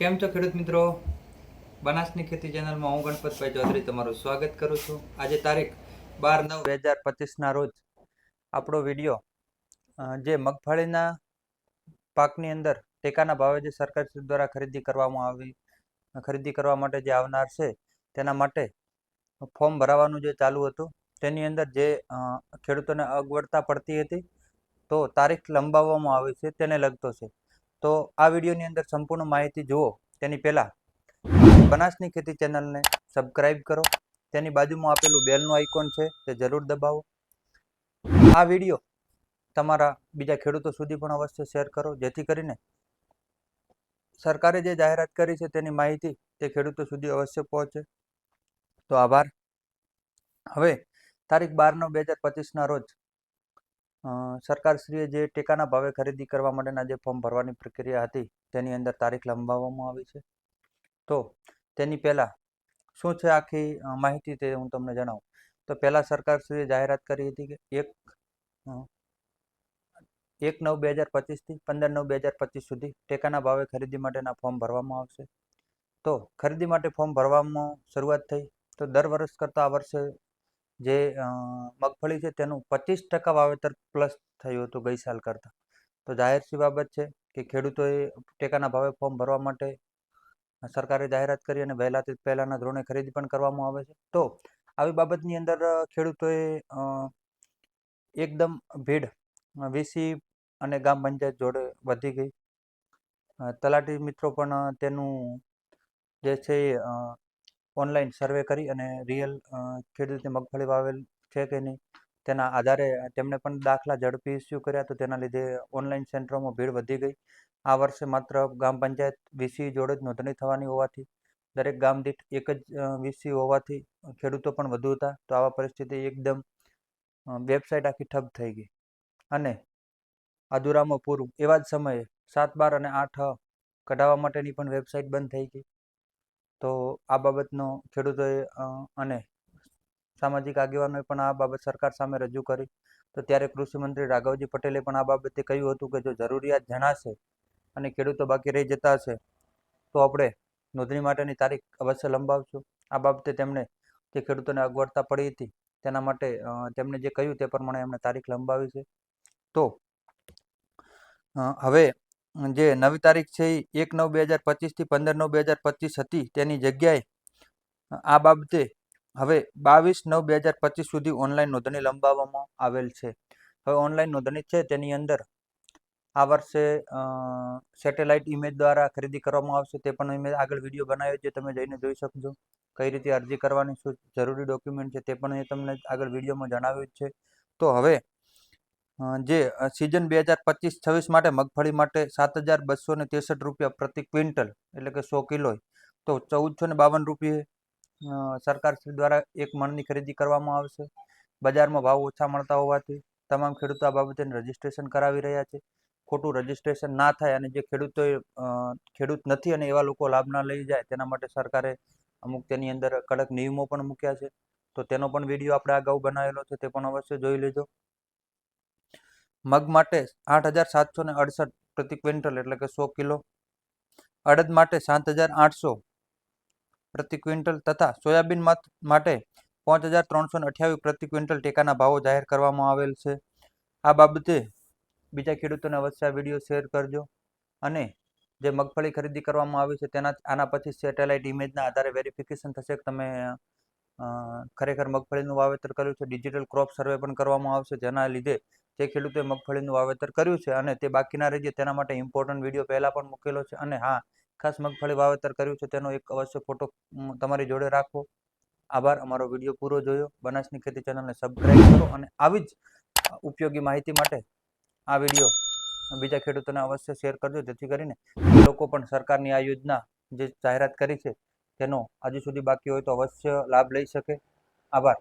કેમ છો ખેડૂત મિત્રો? બનાસની ખેતી ચેનલમાં હું ગણપતભાઈ ચૌધરી તમારું સ્વાગત કરું છું. આજે તારીખ બાર નવ બે હજાર પચીસના રોજ આપણો વીડિયો જે મગફળીના પાકની અંદર ટેકાના ભાવે જે સરકાર દ્વારા ખરીદી કરવામાં આવી, ખરીદી કરવા માટે જે આવનાર છે, તેના માટે ફોર્મ ભરાવાનું જે ચાલુ હતું, તેની અંદર જે ખેડૂતોને અગવડતા પડતી હતી, તો તારીખ લંબાવવામાં આવી છે, તેને લગતો છે. તો આ વિડીયોની અંદર સંપૂર્ણ માહિતી જુઓ. તેની પહેલાં, બનાસની ખેતી ચેનલને સબસ્ક્રાઈબ કરો. તેની બાજુમાં આપેલું બેલનું આઇકોન છે તે જરૂર દબાવો. આ વીડિયો તમારા બીજા ખેડૂતો સુધી પણ અવશ્ય શેર કરો. જેથી કરીને સરકારે જે જાહેરાત કરી છે તેની માહિતી તે ખેડૂતો સુધી અવશ્ય પહોંચે. તો આભાર. હવે, તારીખ બાર નવ બે હજાર પચીસના રોજ સરકારશ્રીએ જે ટેકાના ભાવે ખરીદી કરવા માટેના જે ફોર્મ ભરવાની પ્રક્રિયા હતી, તેની અંદર તારીખ લંબાવવામાં આવી છે. તો, તેની પહેલાં શું છે આખી માહિતી તે હું તમને જણાવું. તો પહેલાં સરકારશ્રીએ જાહેરાત કરી હતી કે એક એક નવ બે હજાર પચીસથી પંદર નવ બે હજાર પચીસ સુધી ટેકાના ભાવે ખરીદી માટેના ફોર્મ ભરવામાં આવશે. તો, ખરીદી માટે ફોર્મ ભરવામાં શરૂઆત થઈ. તો દર વર્ષ કરતાં આ વર્ષે જે મગફળી છે તેનું પચીસ ટકા વાવેતર પ્લસ થયું હતું ગઈ સાલ કરતાં. તો જાહેર સી બાબત છે કે ખેડૂતોએ ટેકાના ભાવે ફોર્મ ભરવા માટે સરકારે જાહેરાત કરી અને વહેલાથી પહેલાંના ધોરણે ખરીદી પણ કરવામાં આવે છે. તો આવી બાબતની અંદર ખેડૂતોએ એકદમ ભીડ, વીસી અને ગામ પંચાયત જોડે વધી ગઈ. તલાટી મિત્રો પણ તેનું જે છે ઓનલાઈન સર્વે કરી અને રિયલ ખેડૂતની મગફળી વાવેલ છે કે નહીં, તેના આધારે તેમણે પણ દાખલા ઝડપી ઇસ્યુ કર્યા તો તેના લીધે ઓનલાઈન સેન્ટરોમાં ભીડ વધી ગઈ. આ વર્ષે માત્ર ગ્રામ પંચાયત વીસી જોડે જ નોંધણી થવાની હોવાથી, દરેક ગામ દીઠ એક જ વીસી હોવાથી ખેડૂતો પણ વધુ હતા, તો આવા પરિસ્થિતિ એકદમ વેબસાઇટ આખી ઠપ થઈ ગઈ. અને અધૂરામાં પૂરું એવા જ સમયે સાત બાર અને આઠ કઢાવવા માટેની પણ વેબસાઇટ બંધ થઈ ગઈ. તો આ બાબતનો ખેડૂતોએ અને સામાજિક આગેવાનોએ પણ આ બાબત સરકાર સામે રજૂ કરી. તો ત્યારે કૃષિમંત્રી રાઘવજી પટેલે પણ આ બાબતે કહ્યું હતું કે જો જરૂરિયાત જણાશે અને ખેડૂતો બાકી રહી જતા હશે, તો આપણે નોંધણી માટેની તારીખ અવશ્ય લંબાવશું. આ બાબતે તેમણે જે ખેડૂતોને અગવડતા પડી હતી તેના માટે તેમણે જે કહ્યું તે પ્રમાણે એમણે તારીખ લંબાવી છે. તો હવે જે નવી તારીખ છે એ એક નવ બે હજાર પચીસથી પંદર નવ બે હજાર પચીસ હતી તેની જગ્યાએ આ બાબતે હવે બાવીસ નવ બે હજાર પચીસ સુધી ઓનલાઈન નોંધણી લંબાવવામાં આવેલ છે. હવે ઓનલાઈન નોંધણી છે તેની અંદર આ વર્ષે સેટેલાઇટ ઇમેજ દ્વારા ખરીદી કરવામાં આવશે તે પણ મેં આગળ વીડિયો બનાવ્યો છે, તમે જઈને જોઈ શકજો. કઈ રીતે અરજી કરવાની શું જરૂરી ડોક્યુમેન્ટ છે તે પણ એ તમને આગળ વિડીયોમાં જણાવ્યું છે. તો હવે જે સિઝન બે હજાર પચીસ છવ્વીસ માટે મગફળી માટે સાત હજાર બસો ને ત્રેસઠ રૂપિયા પ્રતિ ક્વિન્ટલ, એટલે કે સો કિલો તો ચૌદસો ને બાવન રૂપિયે સરકારશ્રી દ્વારા એક મણની ખરીદી કરવામાં આવશે. બજારમાં ભાવ ઓછા મળતા હોવાથી તમામ ખેડૂતો આ બાબતે રજીસ્ટ્રેશન કરાવી રહ્યા છે. ખોટું રજીસ્ટ્રેશન ના થાય અને જે ખેડૂતોએ ખેડૂત નથી અને એવા લોકો લાભ ના લઈ જાય, તેના માટે સરકારે અમુક તેની અંદર કડક નિયમો પણ મૂક્યા છે. તો તેનો પણ વીડિયો આપણે અગાઉ બનાવેલો છે, તે પણ અવશ્ય જોઈ લેજો. મગ માટે આઠ હજાર સાતસો ને અડસઠ પ્રતિ ક્વિન્ટલ એટલે કે સો કિલો. અડદ માટે સાત હજાર આઠસો પ્રતિ ક્વિન્ટલ તથા સોયાબીન માટે પાંચ હજાર ત્રણસો ને અઠ્યાવીસ પ્રતિ ક્વિન્ટલ ટેકાના ભાવો જાહેર કરવામાં આવેલ છે. આ બાબતે બીજા ખેડૂતોને અવશ્ય વીડિયો શેર કરજો અને જે મગફળી ખરીદી કરવામાં આવી છે તેના આના પછી સેટેલાઇટ ઇમેજના આધારે વેરિફિકેશન થશે કે તમે ખરેખર મગફળીનું વાવેતર કર્યું છે. ડિજિટલ ક્રોપ સર્વે પણ કરવામાં આવશે જેના લીધે જે ખેડૂતે મગફળીનું વાવેતર કર્યું છે અને તે બાકીના રહી તેના માટે ઇમ્પોર્ટન્ટ વીડિયો પહેલાં પણ મૂકેલો છે અને હા, ખાસ મગફળી વાવેતર કર્યું છે, તેનો એક અવશ્ય ફોટો તમારી જોડે રાખો. આભાર, અમારો વીડિયો પૂરો જોયો. બનાસની ખેતી ચેનલને સબસ્ક્રાઈબ કરો અને આવી જ ઉપયોગી માહિતી માટે આ વીડિયો બીજા ખેડૂતોને અવશ્ય શેર કરજો, જેથી કરીને લોકો પણ સરકારની આ યોજના જે જાહેરાત કરી છે, તેનો હજુ સુધી બાકી હોય તો અવશ્ય લાભ લઈ શકે. આભાર.